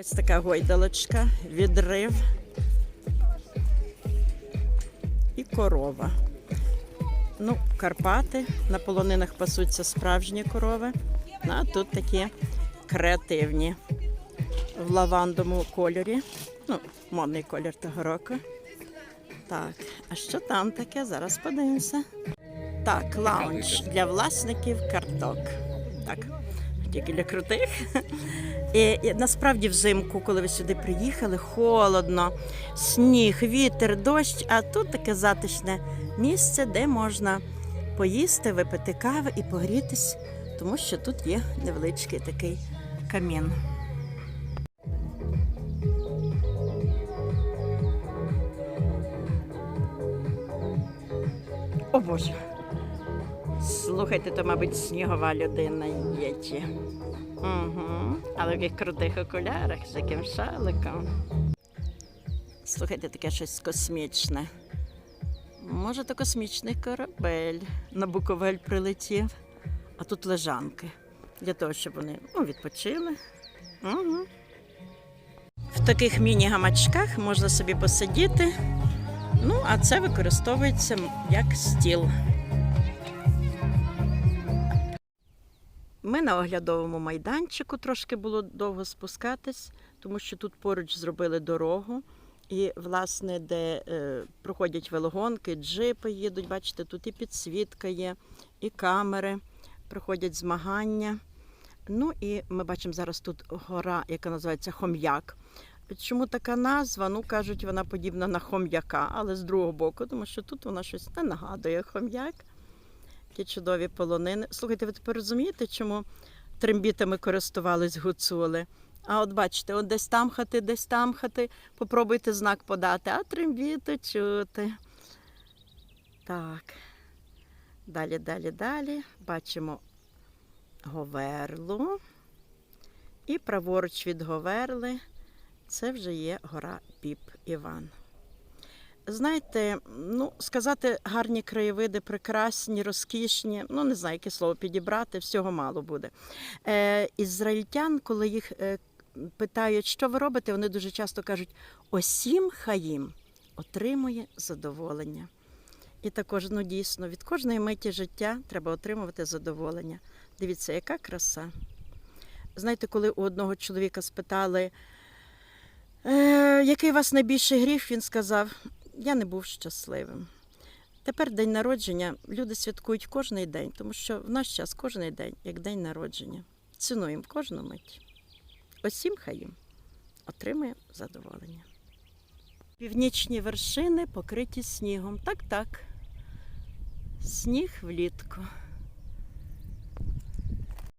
Ось така гойдалочка, відрив і корова. Ну, Карпати, на полонинах пасуться справжні корови, ну, а тут такі креативні в лавандовому кольорі. Ну, модний колір того року. Так, а що там таке? Зараз подивимося. Так, лаунж для власників карток. Так, тільки для крутих. І, насправді взимку, коли ви сюди приїхали, холодно, сніг, вітер, дощ, а тут таке затишне місце, де можна поїсти, випити кави і погрітись, тому що тут є невеличкий такий камін. О Боже. Слухайте, то, мабуть, снігова людина єті. Угу. Але в яких крутих окулярах з яким шаликом. Слухайте, таке щось космічне. Може, то космічний корабель на Буковель прилетів, а тут лежанки. Для того, щоб вони ну, відпочили. Угу. В таких міні-гамачках можна собі посидіти. Ну, а це використовується як стіл. Ми на оглядовому майданчику трошки було довго спускатись, тому що тут поруч зробили дорогу. І, власне, де е, проходять велогонки, джипи їдуть, бачите, тут і підсвітка є, і камери, проходять змагання. Ну і ми бачимо зараз тут гора, яка називається Хом'як. Чому така назва? Ну, кажуть, вона подібна на хом'яка, але з другого боку, тому що тут вона щось не нагадує хом'як. Ті чудові полонини. Слухайте, ви тепер розумієте, чому трембітами користувались гуцули? А от бачите, от десь там хати, десь там хати. Попробуйте знак подати, а трембіти чути. Так. Далі, далі, далі. Бачимо Говерлу. І праворуч від Говерли це вже є гора Піп Іван. Знаєте, ну, сказати гарні краєвиди, прекрасні, розкішні, ну не знаю, яке слово підібрати, всього мало буде. Е, ізраїльтян, коли їх е, питають, що ви робите, вони дуже часто кажуть: осім хаїм отримує задоволення. І також, ну дійсно, від кожної миті життя треба отримувати задоволення. Дивіться, яка краса. Знаєте, коли у одного чоловіка спитали, е, який у вас найбільший гріх, він сказав: я не був щасливим. Тепер день народження люди святкують кожний день, тому що в наш час кожний день як день народження. Цінуємо кожну мить. Осім хаїм отримує задоволення. Північні вершини покриті снігом. Так, так. Сніг влітку.